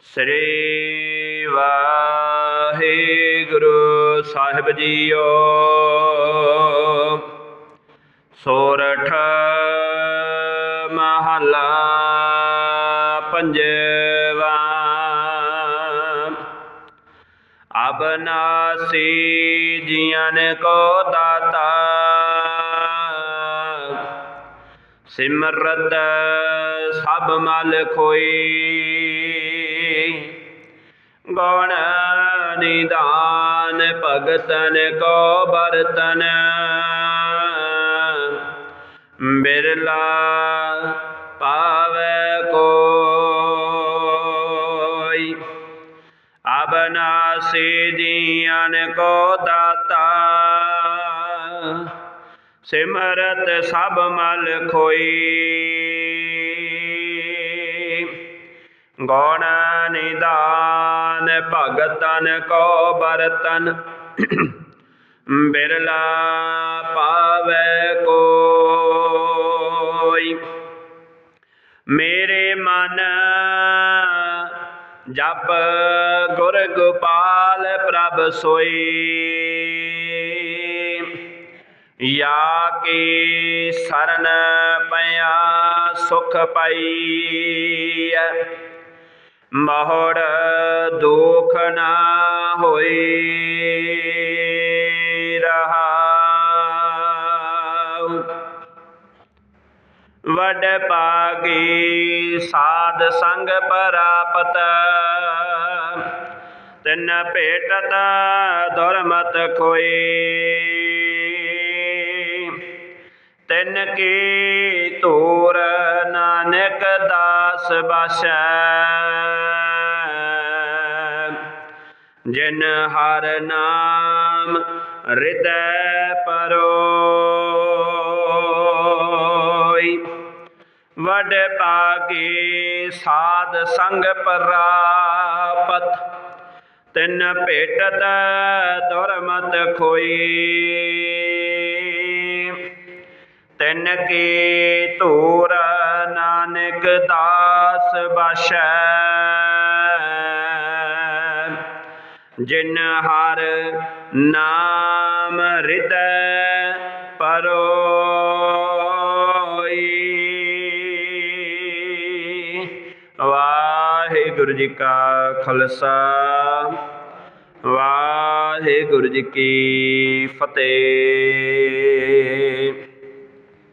ਸ੍ਰੀ ਵਾਹਿਗੁਰੂ ਸਾਹਿਬ JIO. ਸੋਰਠ ਮਹਲਾ ਪੰਜਵਾ। ਅਬਨਾਸੀ ਜੀਵਨ ਕੋ ਦਾਤਾ ਸਿਮਰਤ ਸਭ ਮਲ ਖੋਈ। ਗੁਣ ਨਿਦਾਨ ਭਗਤਨ ਕੋ ਬਰਤਨ ਬਿਰਲਾ ਪਾਵੇ ਕੋਈ। ਅਬਨਾਸੀ ਜੀਵਨ ਕੋ ਦਾਤਾ। ਸਿਮਰਤ ਸਭ ਮਲ ਖੋਈ। ਗੁਣ ਨਿਦਾਨ ਭਗਤਨ ਕੋ ਬਰਤਨ। ਬਿਰਲਾ ਪਾਵੇ ਕੋਈ। ਮੇਰੇ ਮਨ ਜਪ ਗੁਰ ਗੋਪਾਲ ਪ੍ਰਭ ਸੋਈ। ਯਾ ਕੀ ਸਰਨ ਪਿਆ ਸੁਖ ਪਾਈਐ। ਮੋੜ ਦੁਖ ਨਾ ਹੋਈ ਰਹਾ ਵਡ ਪਾਗੀ ਸਾਧ ਸੰਗ ਪ੍ਰਾਪਤ। ਤਿੰਨ ਭੇਟਤ ਦੁਰਮਤ ਖੋਈ। ਤਿਨ ਕੀ ਧੂਰ ਨਾਨਕ ਦਾਸ ਬਾਸ਼ੈ। ਜਿਨ ਹਰ ਨਾਮ ਹਿਰਦੈ ਪਰੋਈ। ਵਡ ਪਾਗੀ ਸਾਧ ਸੰਗ ਪਰਾਪਤ। ਤਿਨ ਭੇਟਤ ਦੁਰਮਤ ਖੋਈ। ਤਿਨ ਕੀ ਧੂਰ ਨਾਨਕ ਦਾਸ ਬਾਸ਼ੈ। ਜਿਨ ਹਰ ਨਾਮ ਹਿਰਦੈ ਪਰੋਈ। ਵਾਹਿਗੁਰੂ ਜੀ ਕਾ ਖਾਲਸਾ। ਵਾਹਿਗੁਰੂ ਜੀ ਕੀ ਫਤਿਹ।